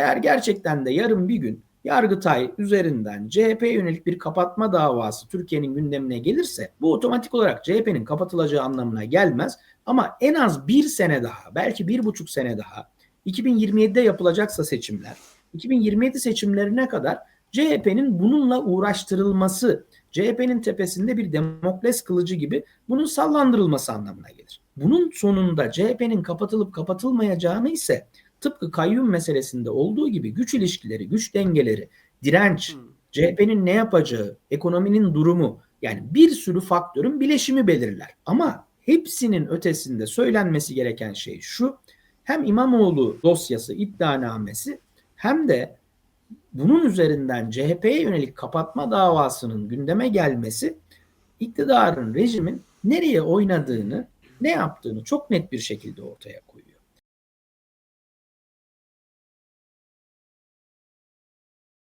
Eğer gerçekten de yarın bir gün Yargıtay üzerinden CHP'ye yönelik bir kapatma davası Türkiye'nin gündemine gelirse bu otomatik olarak CHP'nin kapatılacağı anlamına gelmez. Ama en az bir sene daha belki bir buçuk sene daha 2027'de yapılacaksa seçimler 2027 seçimlerine kadar CHP'nin bununla uğraştırılması CHP'nin tepesinde bir demokras kılıcı gibi bunun sallandırılması anlamına gelir. Bunun sonunda CHP'nin kapatılıp kapatılmayacağını ise tıpkı kayyum meselesinde olduğu gibi güç ilişkileri, güç dengeleri, direnç, Hmm. CHP'nin ne yapacağı, ekonominin durumu yani bir sürü faktörün bileşimi belirler. Ama hepsinin ötesinde söylenmesi gereken şey şu. Hem İmamoğlu dosyası, iddianamesi hem de bunun üzerinden CHP'ye yönelik kapatma davasının gündeme gelmesi iktidarın, rejimin nereye oynadığını, ne yaptığını çok net bir şekilde ortaya koyuyor.